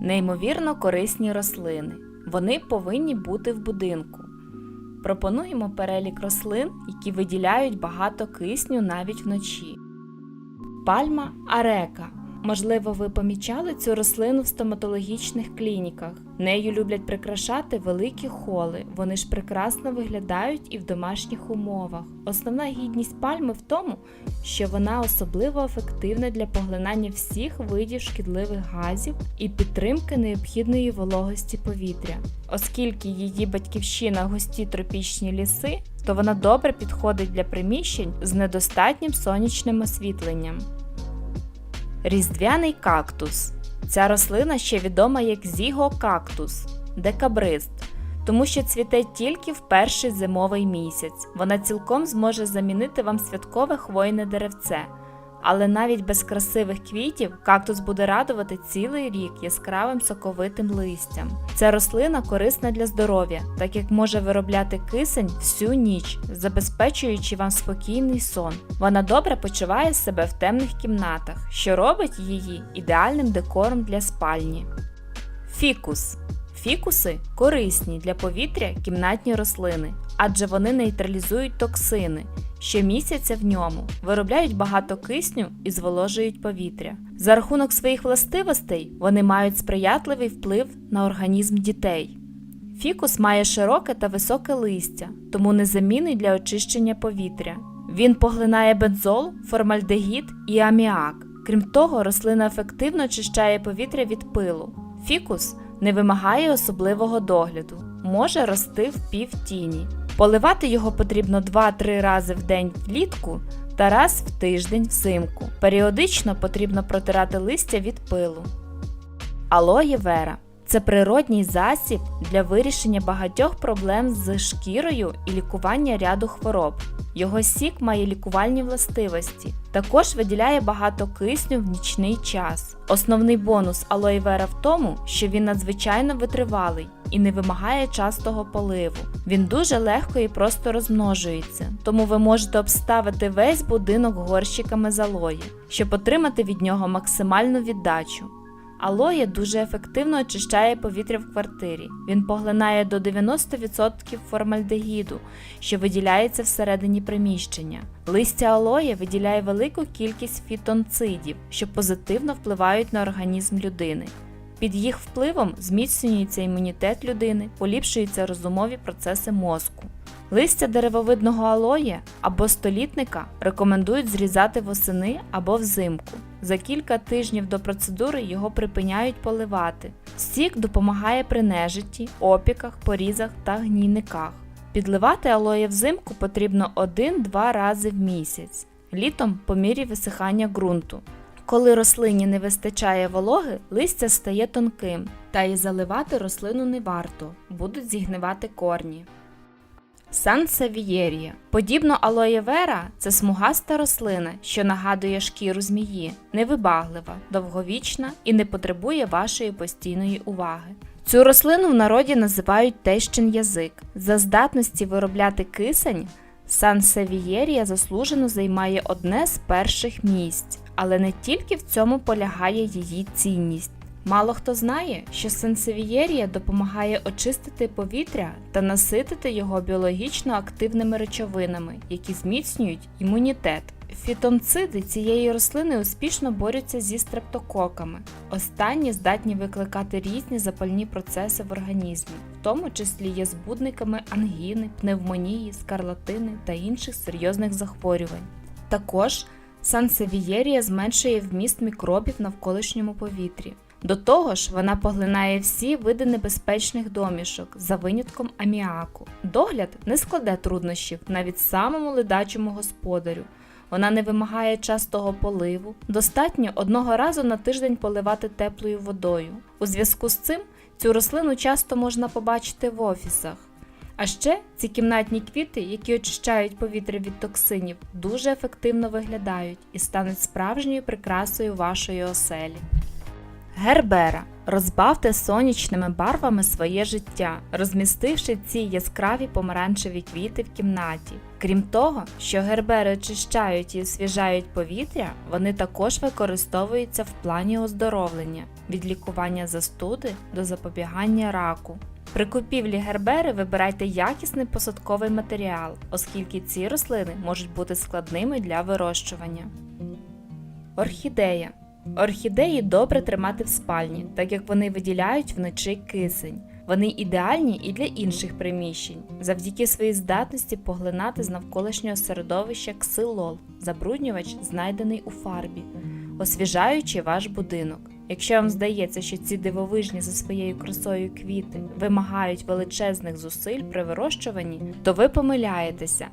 Неймовірно корисні рослини. Вони повинні бути в будинку. Пропонуємо перелік рослин, які виділяють багато кисню навіть вночі. Пальма арека. Можливо, ви помічали цю рослину в стоматологічних клініках. Нею люблять прикрашати великі холи. Вони ж прекрасно виглядають і в домашніх умовах. Основна гідність пальми в тому, що вона особливо ефективна для поглинання всіх видів шкідливих газів і підтримки необхідної вологості повітря. Оскільки її батьківщина густі тропічні ліси, то вона добре підходить для приміщень з недостатнім сонячним освітленням. Різдвяний кактус. Ця рослина ще відома як зігокактус, декабрист, тому що цвіте тільки в перший зимовий місяць. Вона цілком зможе замінити вам святкове хвойне деревце. Але навіть без красивих квітів кактус буде радувати цілий рік яскравим соковитим листям. Ця рослина корисна для здоров'я, так як може виробляти кисень всю ніч, забезпечуючи вам спокійний сон. Вона добре почуває себе в темних кімнатах, що робить її ідеальним декором для спальні. Фікус. Фікуси корисні для повітря кімнатні рослини, адже вони нейтралізують токсини, що містяться в ньому, виробляють багато кисню і зволожують повітря. За рахунок своїх властивостей вони мають сприятливий вплив на організм дітей. Фікус має широке та високе листя, тому незамінний для очищення повітря. Він поглинає бензол, формальдегід і аміак. Крім того, рослина ефективно очищає повітря від пилу. Фікус не вимагає особливого догляду, може рости в півтіні. Поливати його потрібно 2-3 рази в день влітку та раз в тиждень взимку. Періодично потрібно протирати листя від пилу. Алоє вера це природній засіб для вирішення багатьох проблем з шкірою і лікування ряду хвороб. Його сік має лікувальні властивості, також виділяє багато кисню в нічний час. Основний бонус алоє вера в тому, що він надзвичайно витривалий і не вимагає частого поливу. Він дуже легко і просто розмножується, тому ви можете обставити весь будинок горщиками з алої, щоб отримати від нього максимальну віддачу. Алоє дуже ефективно очищає повітря в квартирі. Він поглинає до 90% формальдегіду, що виділяється всередині приміщення. Листя алоє виділяє велику кількість фітонцидів, що позитивно впливають на організм людини. Під їх впливом зміцнюється імунітет людини, поліпшуються розумові процеси мозку. Листя деревовидного алоє або столітника рекомендують зрізати восени або взимку. За кілька тижнів до процедури його припиняють поливати. Сік допомагає при нежитті, опіках, порізах та гнійниках. Підливати алоє взимку потрібно 1-2 рази в місяць, літом по мірі висихання ґрунту. Коли рослині не вистачає вологи, листя стає тонким, та й заливати рослину не варто, будуть зігнивати корні. Сансевієрія. Подібно алоє вера це смугаста рослина, що нагадує шкіру змії, невибаглива, довговічна і не потребує вашої постійної уваги. Цю рослину в народі називають тещин язик. За здатності виробляти кисень, сансевієрія заслужено займає одне з перших місць, але не тільки в цьому полягає її цінність. Мало хто знає, що сенсевієрія допомагає очистити повітря та наситити його біологічно активними речовинами, які зміцнюють імунітет. Фітонциди цієї рослини успішно борються зі стрептококами. Останні здатні викликати різні запальні процеси в організмі, в тому числі є збудниками ангіни, пневмонії, скарлатини та інших серйозних захворювань. Також сансевієрія зменшує вміст мікробів навколишньому повітрі. До того ж, вона поглинає всі види небезпечних домішок за винятком аміаку. Догляд не складе труднощів навіть самому ледачому господарю. Вона не вимагає частого поливу, достатньо одного разу на тиждень поливати теплою водою. У зв'язку з цим цю рослину часто можна побачити в офісах. А ще ці кімнатні квіти, які очищають повітря від токсинів, дуже ефективно виглядають і стануть справжньою прикрасою вашої оселі. Гербера. Розбавте сонячними барвами своє життя, розмістивши ці яскраві помаранчеві квіти в кімнаті. Крім того, що гербери очищають і освіжають повітря, вони також використовуються в плані оздоровлення від лікування застуди до запобігання раку. При купівлі гербери вибирайте якісний посадковий матеріал, оскільки ці рослини можуть бути складними для вирощування. Орхідея. Орхідеї добре тримати в спальні, так як вони виділяють вночі кисень. Вони ідеальні і для інших приміщень, завдяки своїй здатності поглинати з навколишнього середовища ксилол, забруднювач, знайдений у фарбі, освіжаючи ваш будинок. Якщо вам здається, що ці дивовижні за своєю красою квіти вимагають величезних зусиль при вирощуванні, то ви помиляєтеся.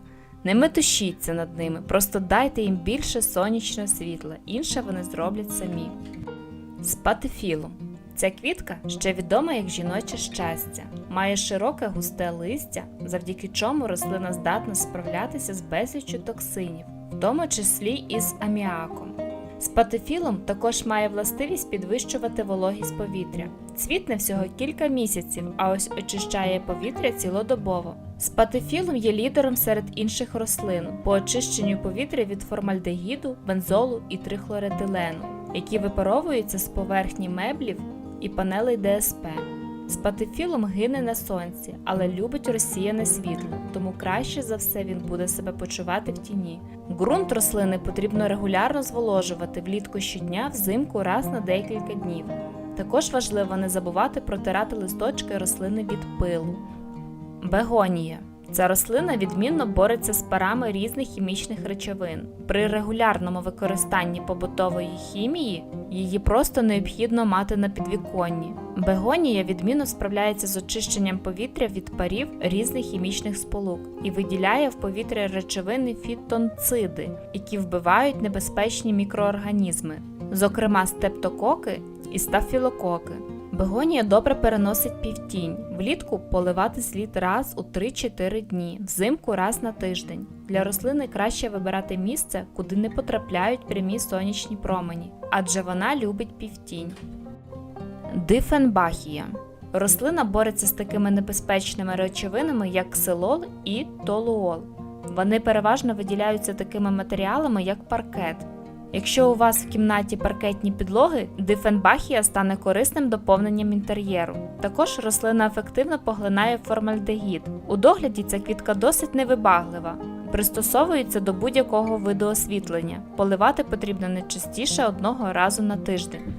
Не метушіться над ними, просто дайте їм більше сонячного світла, інше вони зроблять самі. Спатифілум. Ця квітка ще відома як жіноче щастя, має широке густе листя, завдяки чому рослина здатна справлятися з безліччю токсинів, в тому числі із аміаком. Спатифілум також має властивість підвищувати вологість повітря. Цвітне всього кілька місяців, а ось очищає повітря цілодобово. Спатифілум є лідером серед інших рослин по очищенню повітря від формальдегіду, бензолу і трихлоретилену, які випаровуються з поверхні меблів і панелей ДСП. Спатифілум гине на сонці, але любить розсіяне світло, тому краще за все він буде себе почувати в тіні. Ґрунт рослини потрібно регулярно зволожувати влітку щодня, взимку раз на декілька днів. Також важливо не забувати протирати листочки рослини від пилу. Бегонія. Ця рослина відмінно бореться з парами різних хімічних речовин. При регулярному використанні побутової хімії її просто необхідно мати на підвіконні. Бегонія відмінно справляється з очищенням повітря від парів різних хімічних сполук і виділяє в повітря речовини фітонциди, які вбивають небезпечні мікроорганізми, зокрема стептококи і стафілококи. Бегонія добре переносить півтінь. Влітку поливати слід раз у 3-4 дні, взимку раз на тиждень. Для рослини краще вибирати місце, куди не потрапляють прямі сонячні промені, адже вона любить півтінь. Дифенбахія. Рослина бореться з такими небезпечними речовинами, як ксилол і толуол. Вони переважно виділяються такими матеріалами, як паркет. Якщо у вас в кімнаті паркетні підлоги, дифенбахія стане корисним доповненням інтер'єру. Також рослина ефективно поглинає формальдегід. У догляді ця квітка досить невибаглива, пристосовується до будь-якого виду освітлення. Поливати потрібно не частіше одного разу на тиждень.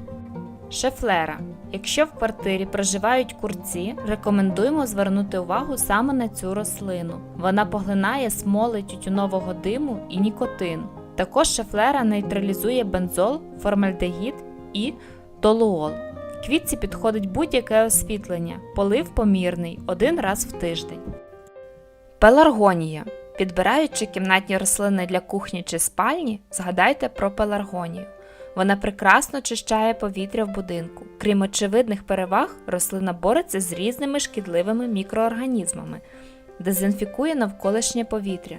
Шефлера. Якщо в квартирі проживають курці, рекомендуємо звернути увагу саме на цю рослину. Вона поглинає смоли тютюнового диму і нікотин. Також шефлера нейтралізує бензол, формальдегід і толуол. Квітці підходить будь-яке освітлення, полив помірний один раз в тиждень. Пеларгонія. Підбираючи кімнатні рослини для кухні чи спальні, згадайте про пеларгонію. Вона прекрасно очищає повітря в будинку. Крім очевидних переваг, рослина бореться з різними шкідливими мікроорганізмами, дезінфікує навколишнє повітря.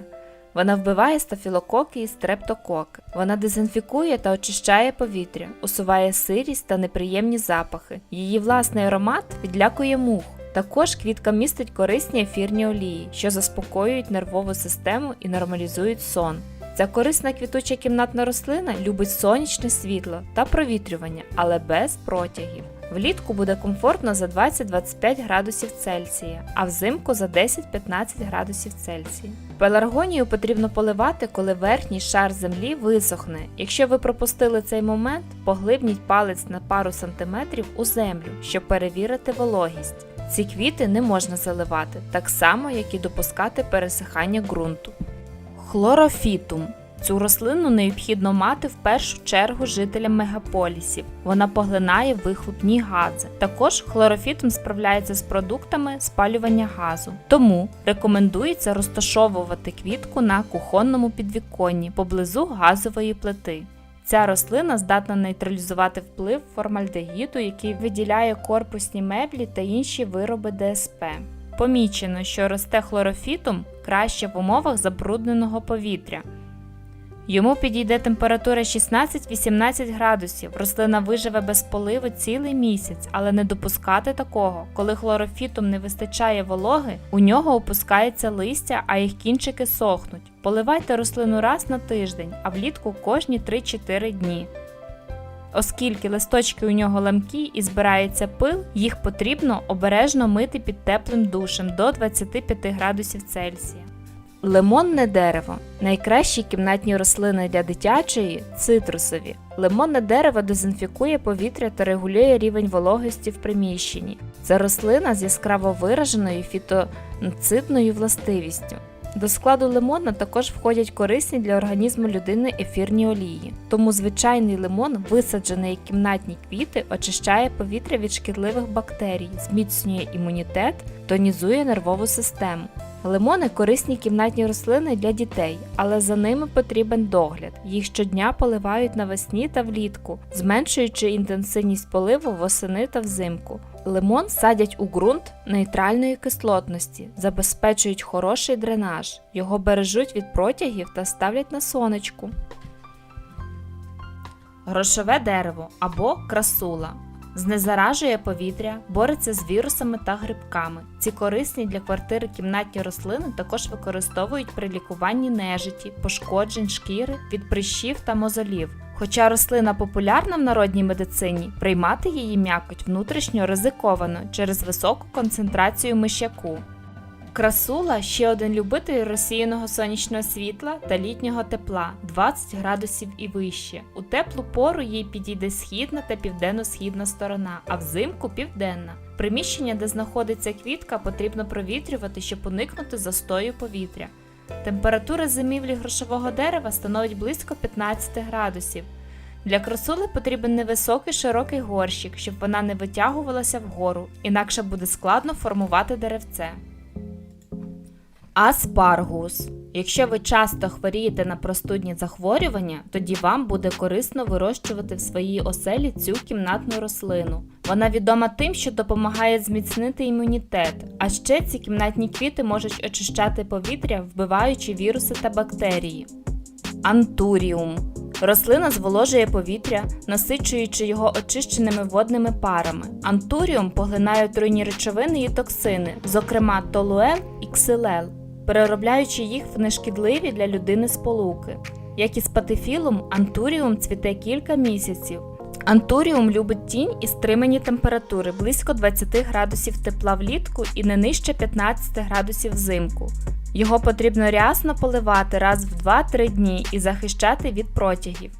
Вона вбиває стафілококи і стрептококи. Вона дезінфікує та очищає повітря, усуває сирість та неприємні запахи. Її власний аромат відлякує мух. Також квітка містить корисні ефірні олії, що заспокоюють нервову систему і нормалізують сон. Ця корисна квітуча кімнатна рослина любить сонячне світло та провітрювання, але без протягів. Влітку буде комфортно за 20-25 градусів Цельсія, а взимку за 10-15 градусів Цельсія. Пеларгонію потрібно поливати, коли верхній шар землі висохне. Якщо ви пропустили цей момент, поглибніть палець на пару сантиметрів у землю, щоб перевірити вологість. Ці квіти не можна заливати, так само як і допускати пересихання ґрунту. Хлорофітум. Цю рослину необхідно мати в першу чергу жителям мегаполісів. Вона поглинає вихлопні гази. Також хлорофітум справляється з продуктами спалювання газу. Тому рекомендується розташовувати квітку на кухонному підвіконні поблизу газової плити. Ця рослина здатна нейтралізувати вплив формальдегіду, який виділяє корпусні меблі та інші вироби ДСП. Помічено, що росте хлорофітум краще в умовах забрудненого повітря. Йому підійде температура 16-18 градусів. Рослина виживе без поливу цілий місяць, але не допускати такого. Коли хлорофітум не вистачає вологи, у нього опускається листя, а їх кінчики сохнуть. Поливайте рослину раз на тиждень, а влітку кожні 3-4 дні. Оскільки листочки у нього ламкі і збирається пил, їх потрібно обережно мити під теплим душем до 25 градусів Цельсія. Лимонне дерево найкращі кімнатні рослини для дитячої цитрусові. Лимонне дерево дезінфікує повітря та регулює рівень вологості в приміщенні. Це рослина з яскраво вираженою фітоцидною властивістю. До складу лимона також входять корисні для організму людини ефірні олії. Тому звичайний лимон, висаджений як кімнатні квіти, очищає повітря від шкідливих бактерій, зміцнює імунітет, тонізує нервову систему. Лимони корисні кімнатні рослини для дітей, але за ними потрібен догляд. Їх щодня поливають навесні та влітку, зменшуючи інтенсивність поливу восени та взимку. Лимон садять у ґрунт нейтральної кислотності, забезпечують хороший дренаж, його бережуть від протягів та ставлять на сонечку. Грошове дерево або красула. Знезаражує повітря, бореться з вірусами та грибками. Ці корисні для квартири кімнатні рослини також використовують при лікуванні нежиті, пошкоджень шкіри від прищів та мозолів. Хоча рослина популярна в народній медицині, приймати її м'якоть внутрішньо ризиковано через високу концентрацію мишяку. Красула ще один любитель розсіяного сонячного світла та літнього тепла 20 градусів і вище. У теплу пору їй підійде східна та південно-східна сторона, а взимку південна. Приміщення, де знаходиться квітка, потрібно провітрювати, щоб уникнути застою повітря. Температура зимівлі грошового дерева становить близько 15 градусів. Для красули потрібен невисокий широкий горщик, щоб вона не витягувалася вгору, інакше буде складно формувати деревце. Аспаргус. Якщо ви часто хворієте на простудні захворювання, тоді вам буде корисно вирощувати в своїй оселі цю кімнатну рослину. Вона відома тим, що допомагає зміцнити імунітет, а ще ці кімнатні квіти можуть очищати повітря, вбиваючи віруси та бактерії. Антуріум. Рослина зволожує повітря, насичуючи його очищеними водними парами. Антуріум поглинає отруйні речовини і токсини, зокрема толуел і ксилел, переробляючи їх в нешкідливі для людини сполуки. Як і з патифілум, антуріум цвіте кілька місяців. Антуріум любить тінь і стримані температури близько 20 градусів тепла влітку і не нижче 15 градусів взимку. Його потрібно рясно поливати раз в 2-3 дні і захищати від протягів.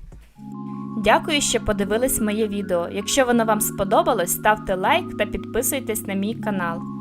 Дякую, що подивились моє відео. Якщо воно вам сподобалось, ставте лайк та підписуйтесь на мій канал.